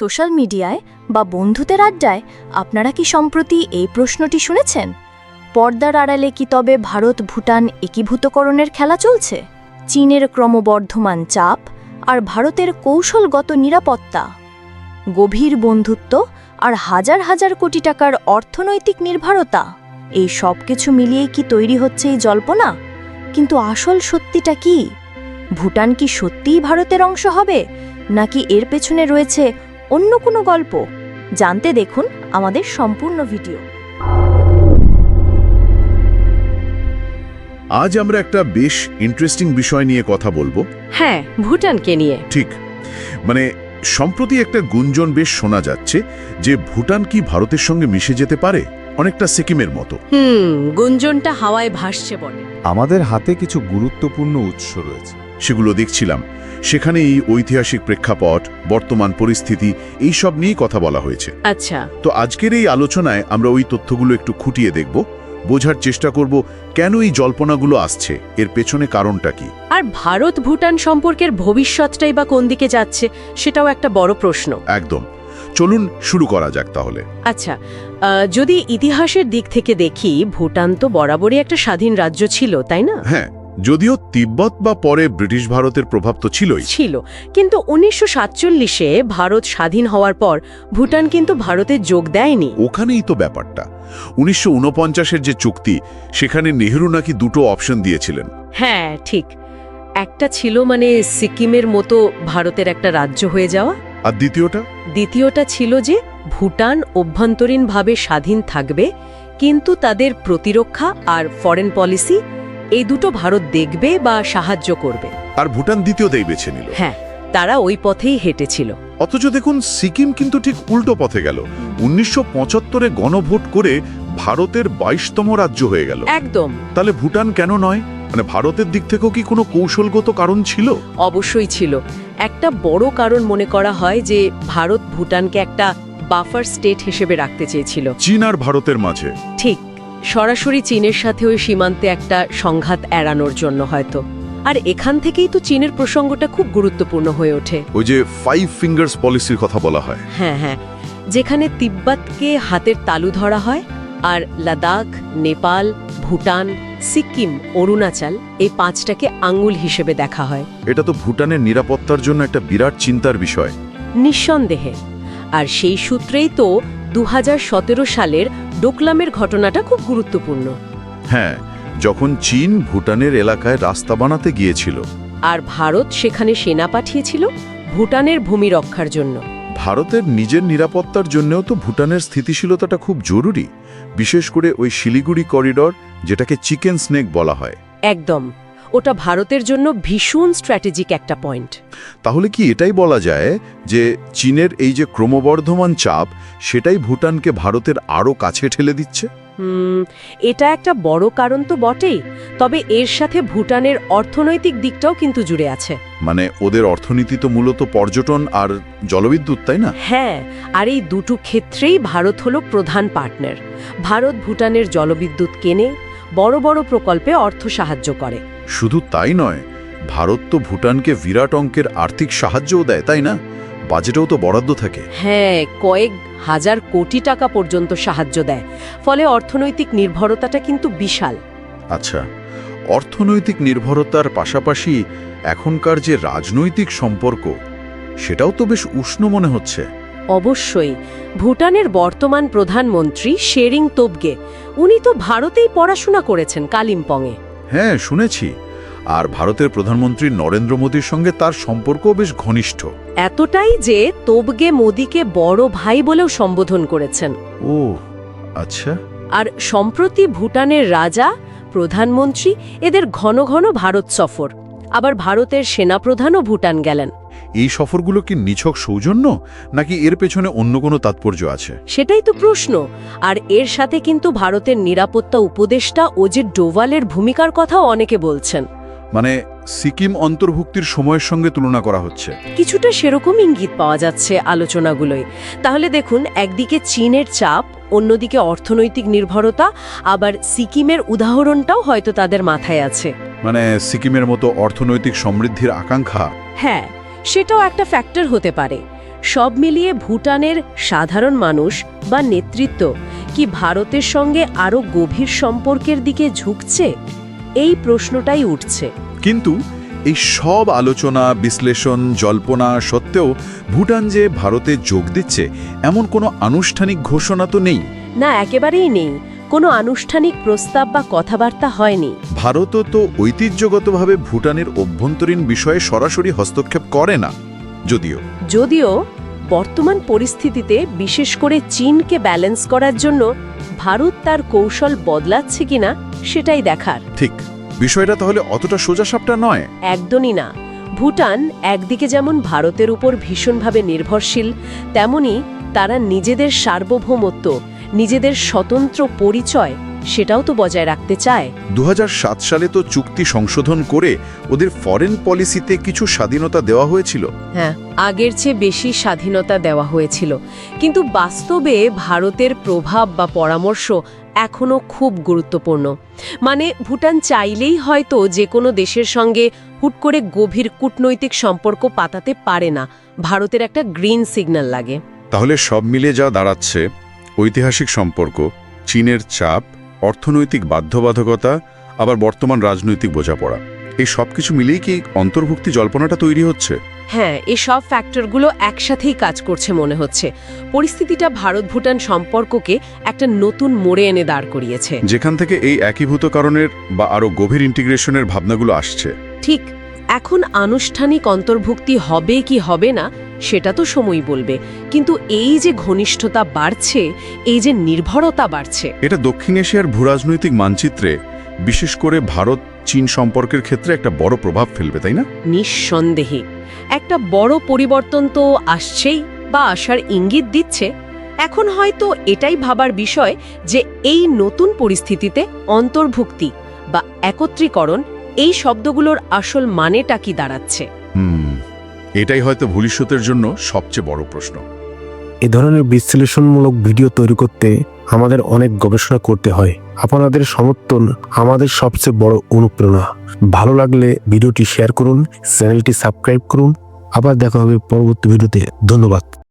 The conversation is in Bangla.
সোশ্যাল মিডিয়ায় বা বন্ধুদের আড্ডায় আপনারা কি সম্প্রতি এই প্রশ্নটি শুনেছেন? পর্দার আড়ালে কি তবে ভারত ভুটান একীভূতকরণের খেলা চলছে? চীনের ক্রমবর্ধমান চাপ আর ভারতের কৌশলগত নিরাপত্তা? গভীর বন্ধুত্ব আর হাজার হাজার কোটি টাকার অর্থনৈতিক নির্ভরতা? এই সব কিছু মিলিয়ে কি তৈরি হচ্ছে এই জল্পনা? কিন্তু আসল সত্যিটা কি? ভুটান কি সত্যিই ভারতের অংশ হবে? নাকি এর পেছনে রয়েছে অন্য কোনো গল্প জানতে দেখুন আমাদের সম্পূর্ণ ভিডিও। আজ আমরা একটা বেশ ইন্টারেস্টিং বিষয় নিয়ে কথা বলব। হ্যাঁ ভুটানকে নিয়ে। ঠিক। মানে সম্প্রতি একটা গুঞ্জন বেশ শোনা যাচ্ছে যে ভুটান কি ভারতের সঙ্গে মিশে যেতে পারে? অনেকটা সিকিমের মতো। হুম গুঞ্জনটা হাওয়ায় ভাসছে বলে আমাদের হাতে কিছু গুরুত্বপূর্ণ উৎস রয়েছে। সেগুলো দেখছিলাম। সেখানে এই ঐতিহাসিক প্রেক্ষাপট বর্তমান পরিস্থিতি এই সব নিয়েই কথা বলা হয়েছে। আচ্ছা। তো আজকের এই আলোচনায় আমরা ওই তথ্যগুলো একটু খুঁটিয়ে দেখব বোঝার চেষ্টা করব কেন এই জল্পনাগুলো আসছে এর পেছনে কারণটা কি? আর ভারত ভুটান সম্পর্কের ভবিষ্যৎটাই বা কোন দিকে যাচ্ছে সেটাও একটা বড় প্রশ্ন। একদম। চলুন শুরু করা যাক তাহলে। আচ্ছা যদি ইতিহাসের দিক থেকে দেখি ভুটান তো বরাবরই একটা স্বাধীন রাজ্য ছিল তাই না? হ্যাঁ। যদিও তিব্বত বা পরে ব্রিটিশ ভারতের প্রভাব তো ছিলই। ছিল। কিন্তু উনিশশো সাতচল্লিশে ভারত স্বাধীন হওয়ার পর ভুটান কিন্তু ভারতে যোগ দেয়নি। ওখানেই তো ব্যাপারটা। উনিশশো উনপঞ্চাশের যে চুক্তি সেখানে নেহরু নাকি দুটো অপশন দিয়েছিলেন। হ্যাঁ ঠিক। একটা ছিল মানে সিকিমের মতো ভারতের একটা রাজ্য হয়ে যাওয়া। আর দ্বিতীয়টা? দ্বিতীয়টা ছিল যে ভুটান অভ্যন্তরীণভাবে স্বাধীন থাকবে কিন্তু তাদের প্রতিরক্ষা আর ফরেন পলিসি এই দুটো ভারত দেখবে বা সাহায্য করবে। আর ভুটান দ্বিতীয়তেই বেছে নিল। হ্যাঁ তারা ওই পথেই হেঁটেছিল। অথচ দেখুন সিকিম কিন্তু ঠিক উল্টো পথে গেল। উনিশশো পঁচাত্তরে গণভোট করে ভারতের বাইশতম রাজ্য হয়ে গেল। একদম। তাহলে ভুটান কেন নয়? মানে ভারতের দিক থেকেও কি কোনো কৌশলগত কারণ ছিল? অবশ্যই ছিল। একটা বড় কারণ মনে করা হয় যে ভারত ভুটানকে একটা বাফার স্টেট হিসেবে রাখতে চেয়েছিল। চীন আর ভারতের মাঝে। ঠিক। সরাসরি চীনের সাথে ওই সীমান্তে একটা সংঘাত এড়ানোর জন্য হয়তো। আর এখান থেকেই তো চীনের প্রসঙ্গটা খুব গুরুত্বপূর্ণ হয়ে ওঠে। ওই যে ফাইভ ফিঙ্গার্স পলিসির কথা বলা হয়। হ্যাঁ হ্যাঁ। যেখানে তিব্বতকে হাতের তালু ধরা হয় আর লাদাখ নেপাল ভুটান সিকিম অরুণাচল এই পাঁচটাকে আঙ্গুল হিসেবে দেখা হয়। এটা তো ভুটানের নিরাপত্তার জন্য একটা বিরাট চিন্তার বিষয়। নিঃসন্দেহে। আর সেই সূত্রেই তো দু হাজার সতেরো সালের ডোকলামের ঘটনাটা খুব গুরুত্বপূর্ণ। হ্যাঁ যখন চীন ভুটানের এলাকায় রাস্তা বানাতে গিয়েছিল। আর ভারত সেখানে সেনা পাঠিয়েছিল ভুটানের ভূমি রক্ষার জন্য। ভারতের নিজের নিরাপত্তার জন্যও তো ভুটানের স্থিতিশীলতাটা খুব জরুরি। বিশেষ করে ওই শিলিগুড়ি করিডর যেটাকে চিকেন স্নেক বলা হয়। একদম। ওটা ভারতের জন্য ভীষণ স্ট্র্যাটেজিক একটা পয়েন্ট তাহলে কি এটাই বলা যায় যে চীনের এই যে ক্রমবর্ধমান চাপ সেটাই ভুটানকে ভারতের আরও কাছে ঠেলে দিচ্ছে? এটা একটা বড় কারণ তো বটেই তবে এর সাথে ভুটানের অর্থনৈতিক দিকটাও কিন্তু জুড়ে আছে। মানে ওদের অর্থনীতি তো মূলত পর্যটন আর জলবিদ্যুৎ তাই না? হ্যাঁ আর এই দুটো ক্ষেত্রেই ভারত হলো প্রধান পার্টনার ভারত ভুটানের জলবিদ্যুৎ কেনে বড় বড় প্রকল্পে অর্থ সাহায্য করে। শুধু তাই নয় ভারত তো ভুটানকে বিরাট অঙ্কের আর্থিক সাহায্যও দেয় তাই না? বাজেটেও তো বরাদ্দ থাকে। হ্যাঁ কয়েক হাজার কোটি টাকা পর্যন্ত সাহায্য দেয়। ফলে অর্থনৈতিক নির্ভরতাটা কিন্তু বিশাল। আচ্ছা অর্থনৈতিক নির্ভরতার পাশাপাশি এখনকার যে রাজনৈতিক সম্পর্ক সেটাও তো বেশ উষ্ণ মনে হচ্ছে। অবশ্যই ভুটানের বর্তমান প্রধানমন্ত্রী শেরিং তোবগে উনি তো ভারতেই পড়াশোনা করেছেন কালিম্পংয়ে। হ্যাঁ শুনেছি। আর ভারতের প্রধানমন্ত্রী নরেন্দ্র মোদীর সঙ্গে তার সম্পর্ক বেশ ঘনিষ্ঠ। এতটাই যে তোবগে মোদীকে বড় ভাই বলেও সম্বোধন করেছেন। ও আচ্ছা। আর সম্প্রতি ভুটানের রাজা প্রধানমন্ত্রী এদের ঘন ঘন ভারত সফর। আবার ভারতের সেনাপ্রধানও ভুটান গেলেন। এই সফরগুলো কি নিছক সৌজন্য নাকি এর পেছনে অন্য কোনো তাৎপর্য আছে? সেটাই তো প্রশ্ন। আর এর সাথে কিন্তু ভারতের নিরাপত্তা উপদেষ্টা ও যে ডোভালের ভূমিকার কথাও অনেকে বলছেন। মানে সিকিম অন্তর্ভুক্তির সময়ের সঙ্গে তুলনা করা হচ্ছে। কিছুটা সেরকম ইঙ্গিত পাওয়া যাচ্ছে আলোচনাগুলোয়। তাহলে দেখুন একদিকে চীনের চাপ অন্যদিকে অর্থনৈতিক নির্ভরতা আবার সিকিমের উদাহরণটাও হয়তো তাদের মাথায় আছে। মানে সিকিমের মতো অর্থনৈতিক সমৃদ্ধির আকাঙ্ক্ষা? হ্যাঁ সেটাও একটা ফ্যাক্টর হতে পারে। সব মিলিয়ে ভুটানের সাধারণ মানুষ বা নেতৃত্ব কি ভারতের সঙ্গে আরও গভীর সম্পর্কের দিকে ঝুঁকছে? এই প্রশ্নটাই উঠছে। কিন্তু এই সব আলোচনা বিশ্লেষণ জল্পনা সত্ত্বেও ভুটান যে ভারতে যোগ দিচ্ছে এমন কোনো আনুষ্ঠানিক ঘোষণা তো নেই। না একেবারেই নেই। কোনো আনুষ্ঠানিক প্রস্তাব বা কথাবার্তা হয়নি। ভারতও তো ঐতিহ্যগতভাবে ভুটানের অভ্যন্তরীণ বিষয়ে সরাসরি হস্তক্ষেপ করে না যদিও। যদিও বর্তমান পরিস্থিতিতে বিশেষ করে চীনকে ব্যালেন্স করার জন্য ভারত তার কৌশল বদলাচ্ছে কিনা সেটাই দেখার। ঠিক বিষয়টা তাহলে অতটা সোজাসাপটা নয়। একদমই না। ভুটান একদিকে যেমন ভারতের উপর ভীষণভাবে নির্ভরশীল তেমনি তারা নিজেদের সার্বভৌমত্ব নিজেদের স্বতন্ত্র পরিচয় সেটাও তো বজায় রাখতে চায়। দু হাজার সাত সালে তো চুক্তি সংশোধন করে ওদের ফরেন পলিসিতে কিছু স্বাধীনতা দেওয়া হয়েছিল। হ্যাঁ আগের চেয়ে বেশি স্বাধীনতা দেওয়া হয়েছিল। কিন্তু বাস্তবে ভারতের প্রভাব বা পরামর্শ এখনও খুব গুরুত্বপূর্ণ। মানে ভুটান চাইলেই হয়তো যে কোনো দেশের সঙ্গে হুট করে গভীর কূটনৈতিক সম্পর্ক পাতাতে পারে না। ভারতের একটা গ্রিন সিগন্যাল লাগে। তাহলে সব মিলে যা দাঁড়াচ্ছে ঐতিহাসিক সম্পর্ক চীনের চাপ অর্থনৈতিক বাধ্যবাধকতা আবার বর্তমান রাজনৈতিক বোঝাপড়া। এই সব কিছু মিলিয়েই কি অন্তর্ভুক্তি জল্পনাটা তৈরি হচ্ছে? হ্যাঁ এসব ফ্যাক্টরগুলো একসাথেই কাজ করছে মনে হচ্ছে। পরিস্থিতিটা ভারত ভুটান সম্পর্ককে একটা নতুন মোড়ে এনে দাঁড় করিয়েছে। যেখান থেকে এই একীভূত কারণের বা আরও গভীর ইন্টিগ্রেশনের ভাবনাগুলো আসছে। ঠিক এখন আনুষ্ঠানিক অন্তর্ভুক্তি হবে কি হবে না সেটা তো সময় বলবে। কিন্তু এই যে ঘনিষ্ঠতা বাড়ছে এই যে নির্ভরতা বাড়ছে। এটা দক্ষিণ এশিয়ার ভূরাজনৈতিক মানচিত্রে বিশেষ করে ভারত চীন সম্পর্কের ক্ষেত্রে একটা বড় প্রভাব ফেলবে তাই না? নিঃসন্দেহে। একটা বড় পরিবর্তন তো আসছেই বা আসার ইঙ্গিত দিচ্ছে। এখন হয়তো এটাই ভাবার বিষয় যে এই নতুন পরিস্থিতিতে অন্তর্ভুক্তি বা একত্রীকরণ এই শব্দগুলোর আসল মানেটা কি দাঁড়াচ্ছে? হুম। এটাই হয়তো ভবিষ্যতের জন্য সবচেয়ে বড় প্রশ্ন। এ ধরনের বিশ্লেষণমূলক ভিডিও তৈরি করতে আমাদের অনেক গবেষণা করতে হয়। আপনাদের সমর্থন আমাদের সবচেয়ে বড় অনুপ্রেরণা। ভালো লাগলে ভিডিওটি শেয়ার করুন, চ্যানেলটি সাবস্ক্রাইব করুন। আবার দেখা হবে পরবর্তী ভিডিওতে। ধন্যবাদ।